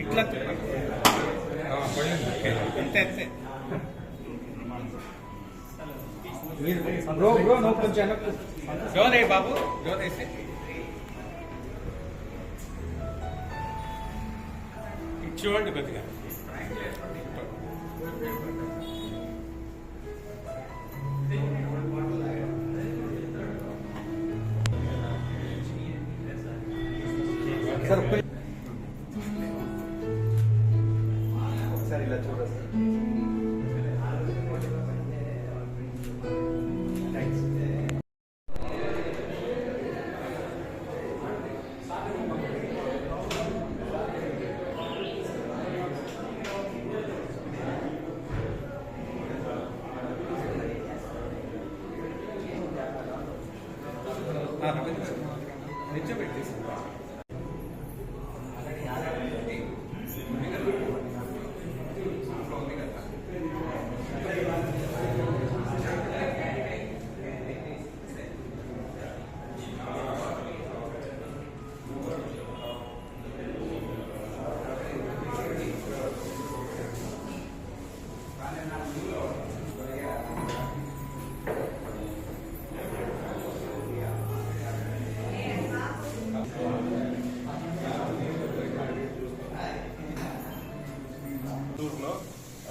ఇట్లా అంతే అంతే బ్రో బ్రో కొంచెం బాబు వేసి చూడండి కొద్దిగా సార్ ఒక్క ఒకసారి ఇలా చూడండి. థ్యాంక్స్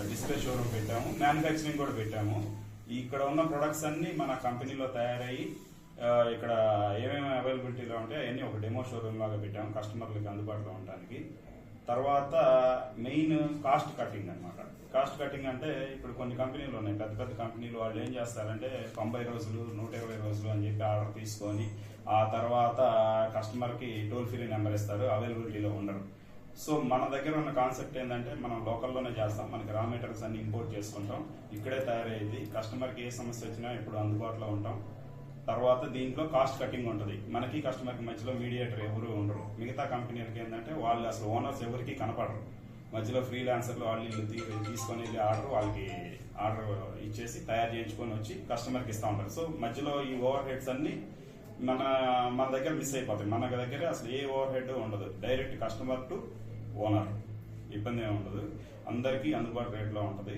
డిస్ప్లే షోరూమ్ పెట్టాము. మ్యానుఫ్యాక్చరింగ్ కూడా పెట్టాము. ఇక్కడ ఉన్న ప్రొడక్ట్స్ అన్ని మన కంపెనీలో తయారయ్యి ఇక్కడ ఏమేమి అవైలబిలిటీలో ఉంటాయి అవన్నీ ఒక డెమో షోరూమ్ లాగా పెట్టాము కస్టమర్లకు అందుబాటులో ఉండడానికి. తర్వాత మెయిన్ కాస్ట్ కటింగ్ అన్నమాట. కాస్ట్ కటింగ్ అంటే ఇప్పుడు కొన్ని కంపెనీలు ఉన్నాయి. పెద్ద పెద్ద కంపెనీలు వాళ్ళు ఏం చేస్తారంటే తొంభై రోజులు నూట ఇరవై రోజులు అని చెప్పి ఆర్డర్ తీసుకొని ఆ తర్వాత కస్టమర్కి టోల్ ఫ్రీ నెంబర్ ఇస్తారు అవైలబిలిటీలో ఉండరు. సో మన దగ్గర ఉన్న కాన్సెప్ట్ ఏంటంటే మనం లోకల్లోనే చేస్తాం. మనకి రా మెటీరియల్స్ అన్ని ఇంపోర్ట్ చేసుకుంటాం. ఇక్కడే తయారయ్యేది కస్టమర్కి ఏ సమస్య వచ్చినా ఇప్పుడు అందుబాటులో ఉంటాం. తర్వాత దీంట్లో కాస్ట్ కటింగ్ ఉంటుంది. మనకి కస్టమర్కి మధ్యలో మీడియేటర్ ఎవరు ఉండరు. మిగతా కంపెనీలకి ఏంటంటే వాళ్ళు అసలు ఓనర్స్ ఎవరికి కనపడరు. మధ్యలో ఫ్రీలాన్సర్లు వాళ్ళు ఇల్లు తీసుకొని వెళ్ళి ఆర్డర్ వాళ్ళకి ఆర్డర్ ఇచ్చేసి తయారు చేయించుకొని వచ్చి కస్టమర్కి ఇస్తూ ఉంటారు. సో మధ్యలో ఈ ఓవర్ హెడ్స్ అన్ని మన మన దగ్గర మిస్ అయిపోతాయి. మన దగ్గర అసలు ఏ ఓవర్ హెడ్ ఉండదు. Direct customer to owner. ఇబ్బంది ఏమి ఉండదు. అందరికీ అందుబాటు రేట్లో ఉంటుంది.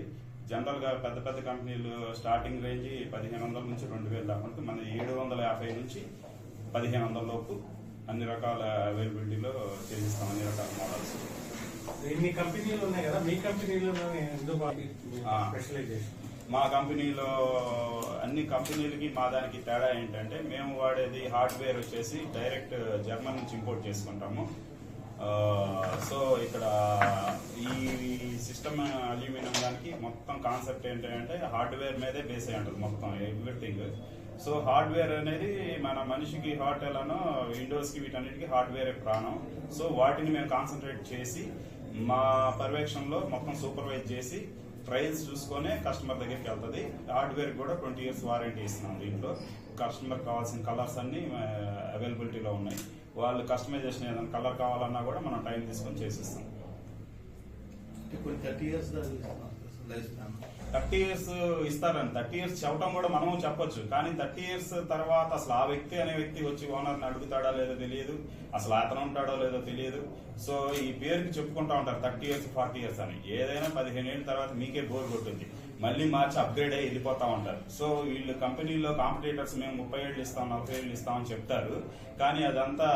జనరల్గా పెద్ద పెద్ద కంపెనీలు స్టార్టింగ్ రేంజ్ పదిహేను వందల నుంచి రెండు వేలు దాకా ఉంటుంది. మన ఏడు వందల యాభై నుంచి పదిహేను వందల లోపు అన్ని రకాల అవైలబిలిటీలో చేసిస్తాం అన్ని రకాల మోడల్స్ కంపెనీలు ఉన్నాయి కదా మీ. స్పెషలైజేషన్ మా కంపెనీలో అన్ని కంపెనీలకి మా దానికి తేడా ఏంటంటే మేము వాడేది హార్డ్వేర్ వచ్చేసి డైరెక్ట్ జర్మన్ నుంచి ఇంపోర్ట్ చేసుకుంటాము. సో ఇక్కడ ఈ సిస్టమ్ అల్యూమినియం దానికి మొత్తం కాన్సెప్ట్ ఏంటంటే హార్డ్వేర్ మీదే బేస్ అయి ఉంటుంది మొత్తం ఎవ్రీథింగ్ సో హార్డ్వేర్ అనేది మన మనిషికి హార్ట్ ఎలానో విండోస్కి వీటన్నిటికీ హార్డ్వేరే ప్రాణం. సో వాటిని మేము కాన్సన్ట్రేట్ చేసి మా పర్యవేక్షణలో మొత్తం సూపర్వైజ్ చేసి ట్రయల్స్ చూసుకొని కస్టమర్ దగ్గరికి వెళ్తుంది. హార్డ్వేర్ కూడా ట్వంటీ ఇయర్స్ వారంటీ ఇస్తున్నాం దీంట్లో కస్టమర్ కావాల్సిన కలర్స్ అన్ని అవైలబిలిటీలో ఉన్నాయి. వాళ్ళు కస్టమైజేషన్ ఏదైనా కలర్ కావాలన్నా కూడా మనం టైం తీసుకొని చేసిస్తాం. థర్టీ ఇయర్స్ ఇస్తారని థర్టీ ఇయర్స్ చెప్పడం కూడా మనము చెప్పొచ్చు. కానీ థర్టీ ఇయర్స్ తర్వాత అసలు ఆ వ్యక్తి అనే వ్యక్తి వచ్చి ఓనర్ని అడుగుతాడా లేదో తెలియదు. అసలు అతను ఉంటాడో లేదో తెలియదు. సో ఈ పేరుకి చెప్పుకుంటా ఉంటారు థర్టీ ఇయర్స్ ఫార్టీ ఇయర్స్ అని. ఏదైనా పదిహేను ఏళ్ళ తర్వాత మీకే బోర్ కొట్టుంది. మళ్ళీ మార్చి అప్గ్రేడ్ అయ్యి వెళ్ళిపోతా ఉంటారు. సో వీళ్ళు కంపెనీలో కాంపిటేటర్స్ మేము ముప్పై ఏళ్ళు ఇస్తాం నలభై ఏళ్ళు ఇస్తాం అని చెప్తారు. కానీ అదంతా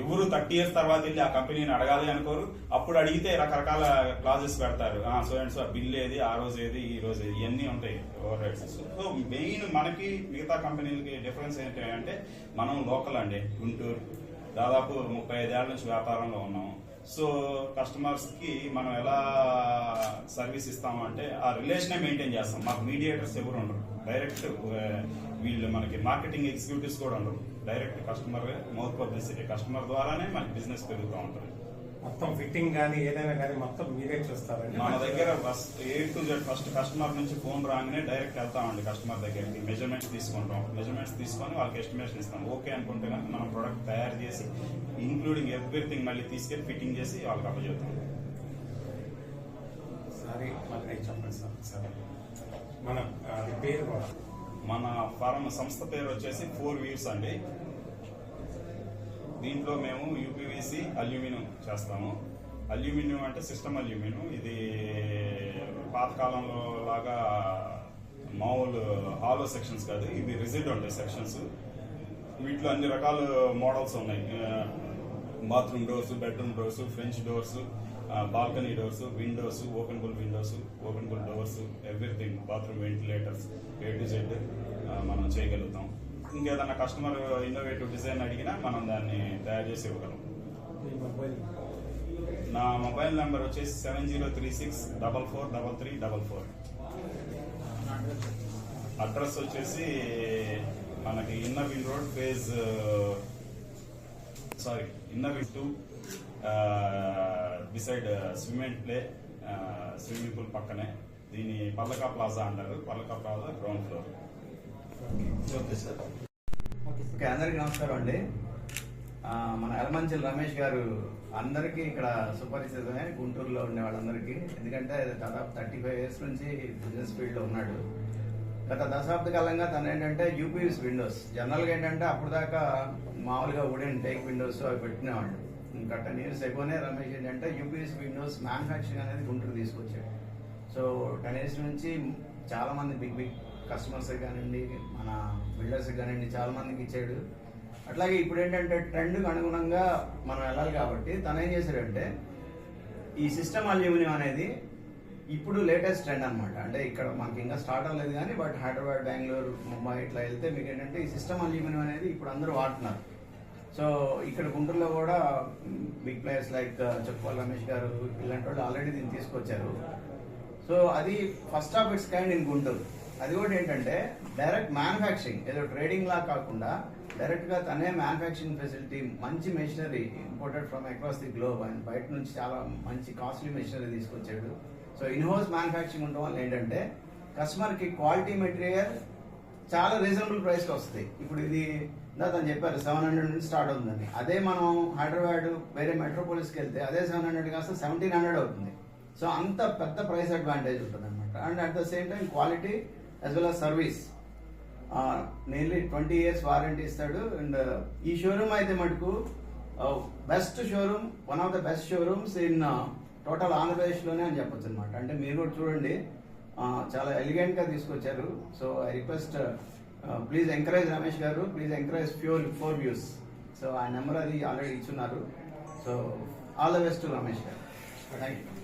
ఎవరు థర్టీ ఇయర్స్ తర్వాత వెళ్ళి ఆ కంపెనీని అడగాలి అనుకోరు. అప్పుడు అడిగితే రకరకాల క్లాజెస్ పెడతారు. సో అండ్ సో బిల్ ఏది ఆ రోజు ఏది ఈ రోజు ఏది ఇవన్నీ ఉంటాయి ఓవర్ హెడ్స్ సో మెయిన్ మనకి మిగతా కంపెనీలకి డిఫరెన్స్ ఏంటి అంటే మనం లోకల్ అండి గుంటూరు. దాదాపు ముప్పై ఐదేళ్ళ నుంచి వ్యాపారంలో ఉన్నాం. సో కస్టమర్స్కి మనం ఎలా సర్వీస్ ఇస్తాము అంటే ఆ రిలేషనే మెయింటైన్ చేస్తాం. మాకు మీడియేటర్స్ ఎవరు ఉండరు. డైరెక్ట్ వీళ్ళు మనకి మార్కెటింగ్ ఎగ్జిక్యూటివ్స్ కూడా ఉండరు. Direct customer mouth publicity customer ద్వారానే మనకి బిజినెస్ పెరుగుతూ ఉంటుంది. మొత్తం ఫిట్టింగ్ కానీ ఏదైనా కానీ మొత్తం మీరే చూస్తారండి. మన దగ్గర first A to Z first customer నుంచి ఫోన్ రాగానే డైరెక్ట్ వెళ్తామండి కస్టమర్ దగ్గరికి. మెజర్మెంట్స్ తీసుకుంటాం. మెజర్మెంట్స్ తీసుకొని వాళ్ళకి ఎస్టిమేషన్ ఇస్తాం. ఓకే అనుకుంటే కనుక మనం ప్రొడక్ట్ తయారు చేసి ఇంక్లూడింగ్ ఎవ్రీథింగ్ మళ్ళీ తీసుకెళ్ళి ఫిట్టింగ్ చేసి వాళ్ళకి అప్పచెప్తాం. సారీ మళ్ళీ చెప్పండి సార్. సరే మన అది పేరు మన ఫార్మ్ సంస్థ పేరు వచ్చేసి ఫోర్ వీవ్స్ అండి. దీంట్లో మేము యూపీవీసీ అల్యూమినియం చేస్తాము. అల్యూమినియం అంటే సిస్టమ్ అల్యూమినియం. ఇది పాతకాలంలో లాగా మామూలు హాలో సెక్షన్స్ కాదు ఇవి రిజిడ్ ఉంటాయి సెక్షన్స్ వీటిలో అన్ని రకాల మోడల్స్ ఉన్నాయి. Bathroom doors bedroom doors French doors balcony doors windows openable windows openable doors everything bathroom ventilators A to Z మనం చేయగలుగుతాం. ఇంకేదన్నా కస్టమర్ ఇన్నోవేటివ్ డిజైన్ అడిగినా మనం దాన్ని తయారు చేసి ఇవ్వగలం. నా మొబైల్ నెంబర్ వచ్చేసి seven zero three six double four double three double four address వచ్చేసి మనకి inner wing road phase sorry inner wing two beside swimming play swimming pool పక్కనే. దీని పల్లకా ప్లాజా అంటారు. Pallaka plaza ground floor okay sir. Okay అందరికి నమస్కారం అండి. మన ఎలమంచిల్ రమేష్ గారు అందరికీ ఇక్కడ సుపరిచితమే గుంటూరులో ఉండే వాళ్ళందరికీ. ఎందుకంటే దాదాపు థర్టీ ఫైవ్ ఇయర్స్ నుంచి బిజినెస్ ఫీల్డ్లో ఉన్నాడు. గత దశాబ్ద కాలంగా తను ఏంటంటే యూపీఎస్ విండోస్. జనరల్గా ఏంటంటే అప్పుడు దాకా మామూలుగా వుడెన్ టేక్ విండోస్ అవి పెట్టినేవాళ్ళు. ఇంకా టెన్ ఇయర్స్ ఎక్కువనే రమేష్ ఏంటంటే యూపీఎస్ విండోస్ మ్యానుఫ్యాక్చరింగ్ అనేది గుంటూరు తీసుకొచ్చాడు. సో టెన్ ఇయర్స్ నుంచి చాలామంది బిగ్ బిగ్ కస్టమర్స్ కానివ్వండి మన బిల్డర్స్ కానివ్వండి చాలా మందికి ఇచ్చాడు. అట్లాగే ఇప్పుడు ఏంటంటే ట్రెండ్కి అనుగుణంగా మనం వెళ్ళాలి కాబట్టి తను ఏం చేశాడంటే ఈ సిస్టమ్ అల్యూమినియం అనేది ఇప్పుడు లేటెస్ట్ ట్రెండ్ అనమాట అంటే ఇక్కడ మనకి ఇంకా స్టార్ట్ అవ్వలేదు కానీ బట్ హైదరాబాద్ బెంగళూరు ముంబై ఇట్లా వెళ్తే మీకు ఏంటంటే ఈ సిస్టమ్ అల్యూమినియం అనేది ఇప్పుడు అందరూ వాడుతున్నారు. సో ఇక్కడ గుంటూరులో కూడా బిగ్ ప్లేయర్స్ లైక్ చెప్పుకోవాలి రమేష్ గారు ఇలాంటి వాళ్ళు ఆల్రెడీ దీన్ని తీసుకొచ్చారు. సో అది first of its kind in Guntur అది కూడా ఏంటంటే డైరెక్ట్ మ్యానుఫ్యాక్చరింగ్ ఏదో ట్రేడింగ్ లా కాకుండా డైరెక్ట్గా తనే మ్యానుఫ్యాక్చరింగ్ ఫెసిలిటీ మంచి machinery imported from across the globe and బయట నుంచి చాలా మంచి కాస్ట్లీ మెషినరీ తీసుకొచ్చాడు. సో ఇన్హోస్ మ్యానుఫ్యాక్చరింగ్ ఉండడం వల్ల ఏంటంటే కస్టమర్కి క్వాలిటీ మెటీరియల్ చాలా రీజనబుల్ ప్రైస్కి వస్తుంది. ఇప్పుడు ఇది తను చెప్పారు సెవెన్ హండ్రెడ్ నుంచి స్టార్ట్ అవుతుందని. అదే మనం హైదరాబాద్ వేరే మెట్రోపోలిస్కి వెళ్తే అదే సెవెన్ హండ్రెడ్ కాస్త సెవెంటీన్ హండ్రెడ్ అవుతుంది. సో అంత పెద్ద ప్రైస్ అడ్వాంటేజ్ ఉంటుంది అనమాట and at the same time quality as well as service nearly twenty years warranty ఇస్తాడు. అండ్ ఈ షోరూమ్ అయితే మటుకు best showroom one of the best showrooms in total ఆంధ్రప్రదేశ్లోనే అని చెప్పొచ్చు అనమాట అంటే మీరు కూడా చూడండి. చాలా ఎలిగెంట్గా తీసుకొచ్చారు. So I request please encourage Ramesh garu. Please encourage few four views so ఆ నెంబర్ అది ఆల్రెడీ ఇచ్చున్నారు. So all the best Ramesh garu. Thank you